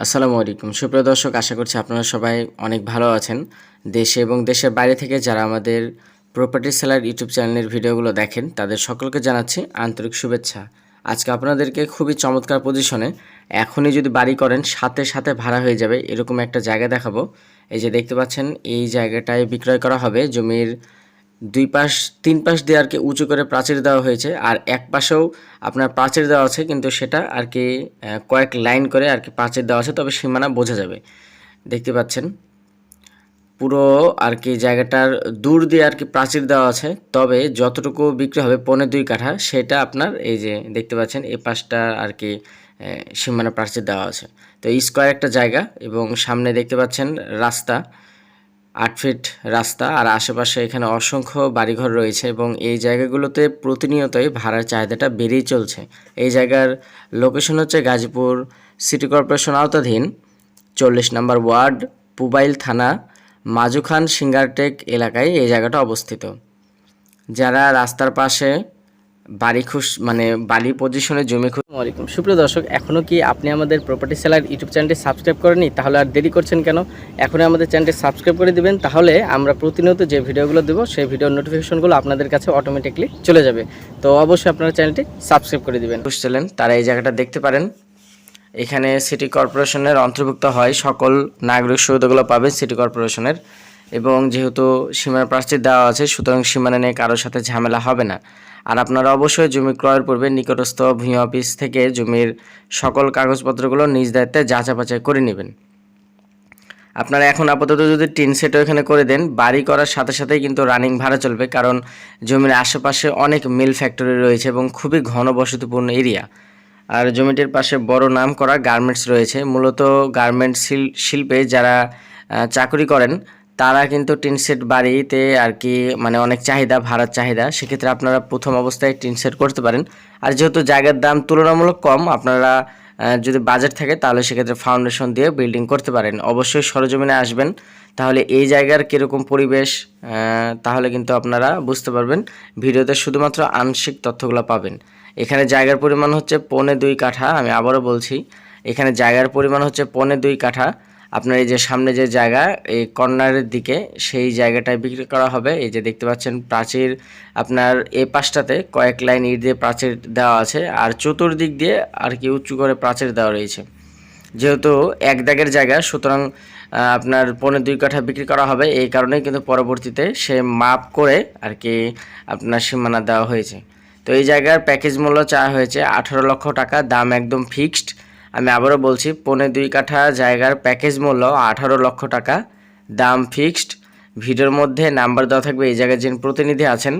আসসালামু আলাইকুম। সুপ্রিয় দর্শক, আশা করছি আপনারা সবাই অনেক ভালো আছেন। দেশে এবং দেশের বাইরে থেকে যারা আমাদের প্রপার্টি সেলার ইউটিউব চ্যানেলের ভিডিওগুলো দেখেন, তাদের সকলকে জানাচ্ছি আন্তরিক শুভেচ্ছা। আজকে আপনাদেরকে খুবই চমৎকার পজিশনে এখনই যদি বাড়ি করেন, সাথে সাথে ভাড়া হয়ে যাবে, এরকম একটা জায়গা দেখাবো। এই যে দেখতে পাচ্ছেন, এই জায়গাটায় বিক্রয় করা হবে, জমির দুই পাশ, তিন পাশ দিয়ে আর কি উঁচু করে প্রাচীর দেওয়া হয়েছে। আর এক পাশেও আপনার প্রাচীর দেওয়া আছে, কিন্তু সেটা আর কি কয়েক লাইন করে আর কি প্রাচীর দেওয়া আছে, তবে সীমানা বোঝা যাবে। দেখতে পাচ্ছেন? পুরো আর কি জায়গাটার দূর দিয়ে আর কি প্রাচীর দেওয়া আছে, তবে যতটুকু বিক্রি হবে পৌনে দুই কাঠা, সেটা আপনার এই যে দেখতে পাচ্ছেন এই পাশটা আর কি সীমানা প্রাচীর দেওয়া আছে। তো স্কোয়ার একটা জায়গা এবং সামনে দেখতে পাচ্ছেন রাস্তা। আট ফিট রাস্তা আর আশেপাশে এখানে অসংখ্য বাড়িঘর রয়েছে এবং এই জায়গাগুলোতে প্রতিনিয়তই ভাড়ার চাহিদাটা বেড়েই চলছে। এই জায়গার লোকেশন হচ্ছে গাজীপুর সিটি কর্পোরেশন আওতাধীন চল্লিশ নম্বর ওয়ার্ড, পুবাইল থানা, মাজুখান সিঙ্গারটেক এলাকায় এই জায়গাটা অবস্থিত। যারা রাস্তার পাশে বাড়ি খুশ মানে বালি পজিশনে জমি খুশ আসসালামাইকুম সুপ্রিয় দর্শক এখনও কি আপনি আমাদের প্রপার্টি সেলার ইউটিউব চ্যানেলটি সাবস্ক্রাইব করেনি তাহলে আর দেরি করছেন কেন? এখনই আমাদের চ্যানেলটি সাবস্ক্রাইব করে দিবেন, তাহলে আমরা প্রতিনিয়ত যে ভিডিওগুলো দেবো, সেই ভিডিওর নোটিফিকেশনগুলো আপনাদের কাছে অটোমেটিকলি চলে যাবে। তো অবশ্যই আপনারা চ্যানেলটি সাবস্ক্রাইব করে দিবেন। খুঁজছিলেন তারা এই জায়গাটা দেখতে পারেন। এখানে সিটি কর্পোরেশনের অন্তর্ভুক্ত হয়, সকল নাগরিক সুবিধাগুলো পাবেন সিটি কর্পোরেশনের এবং যেহেতু সীমানা প্রাচীর দেওয়া আছে, সুতরাং সীমানা নিয়ে কারোর সাথে ঝামেলা হবে না। আর আপনারা অবশ্যই জমি ক্রয়ের পূর্বে নিকটস্থ ভূমি অফিস থেকে জমির সকল কাগজপত্রগুলো নিজ দায়িত্বে যাচা করে নেবেন। আপনারা এখন আপাতত যদি টিন সেটও এখানে করে দেন, বাড়ি করার সাথে সাথেই কিন্তু রানিং ভাড়া চলবে, কারণ জমির আশেপাশে অনেক মিল ফ্যাক্টরি রয়েছে এবং খুবই ঘনবসতিপূর্ণ এরিয়া। আর জমিটির পাশে বড় নাম করা গার্মেন্টস রয়েছে। মূলত গার্মেন্টস শিল্পে যারা চাকরি করেন তারা কিন্তু টিন সেট বাড়িতে আর কি মানে অনেক চাহিদা, ভাড়ার চাহিদা, সেক্ষেত্রে আপনারা প্রথম অবস্থায় টিন সেট করতে পারেন। আর যেহেতু জায়গার দাম তুলনামূলক কম, আপনারা যদি বাজেট থাকে তাহলে সেক্ষেত্রে ফাউন্ডেশন দিয়ে বিল্ডিং করতে পারেন। অবশ্যই সরজমিনে আসবেন, তাহলে এই জায়গার কীরকম পরিবেশ তাহলে কিন্তু আপনারা বুঝতে পারবেন। ভিডিওতে শুধুমাত্র আংশিক তথ্যগুলো পাবেন। এখানে জায়গার পরিমাণ হচ্ছে পৌনে দুই কাঠা, আমি আবারও বলছি। এখানে জায়গার পরিমাণ হচ্ছে পৌনে দুই কাঠা। আপনার এই যে সামনে যে জায়গা, এই কর্নারের দিকে সেই জায়গাটায় বিক্রি করা হবে। এই যে দেখতে পাচ্ছেন প্রাচীর, আপনার এই পাশটাতে কয়েক লাইন ইট দিয়ে প্রাচীর দেওয়া আছে আর চতুর্দিক দিয়ে আর কি উঁচু করে প্রাচীর দেওয়া রয়েছে। যেহেতু এক দাগের জায়গা, সুতরাং আপনার পৌনে দুই কাঠা বিক্রি করা হবে। এই কারণেই কিন্তু পরবর্তীতে সে মাপ করে আর কি আপনার সীমানা দেওয়া হয়েছে। তো এই জায়গার প্যাকেজ মূল্য চাওয়া হয়েছে আঠারো লক্ষ টাকা। দাম একদম ফিক্সড আমি আবারও বলছি, পৌনে দুই কাঠা জায়গার প্যাকেজ মূল্য আঠারো লক্ষ টাকা। দাম ফিক্সড। ভিডিওর মধ্যে নাম্বার দেওয়া থাকবে, এই জায়গায় যিনি প্রতিনিধি আছেন,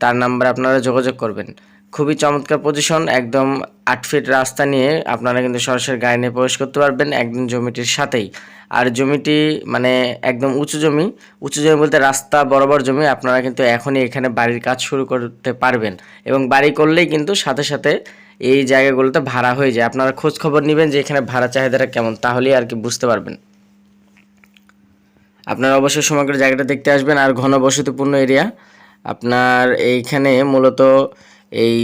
তার নাম্বার আপনারা যোগাযোগ করবেন। খুবই চমৎকার পজিশন একদম আট ফিট রাস্তা নিয়ে আপনারা কিন্তু সরাসরি গাড়ি নিয়ে প্রবেশ করতে পারবেন, একদম জমিটির সাথেই। আর জমিটি মানে একদম উঁচু জমি উঁচু জমি বলতে রাস্তা বরাবর জমি, আপনারা কিন্তু এখনই এখানে বাড়ির কাজ শুরু করতে পারবেন। এবং বাড়ি করলেই কিন্তু সাথে সাথে এই জায়গাগুলোতে ভাড়া হয়ে যায়। আপনারা খোঁজ খবর নেবেন যে এখানে ভাড়া চাহিদাটা কেমন, তাহলেই আর কি বুঝতে পারবেন। আপনারা অবশ্যই সমগ্র জায়গাটা দেখতে আসবেন। আর ঘনবসতিপূর্ণ এরিয়া, আপনার এইখানে মূলত এই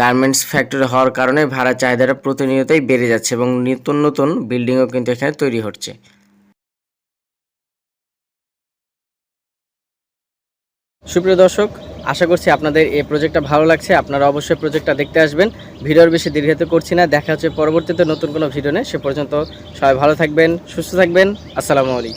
গার্মেন্টস ফ্যাক্টরি হওয়ার কারণে ভাড়া চাহিদাটা প্রতিনিয়তই বেড়ে যাচ্ছে এবং নতুন নতুন বিল্ডিংও কিন্তু এখানে তৈরি হচ্ছে। সুপ্রিয় দর্শক আশা করছি আপনাদের এই প্রজেক্টটা ভালো লাগছে। আপনারা অবশ্যই প্রজেক্টটা দেখতে আসবেন। ভিডিওর বেশি দীর্ঘায়িত করছি না। দেখা হচ্ছে পরবর্তীতে নতুন কোনো ভিডিও নেই সে পর্যন্ত সবাই ভালো থাকবেন, সুস্থ থাকবেন। আসসালামু আলাইকুম।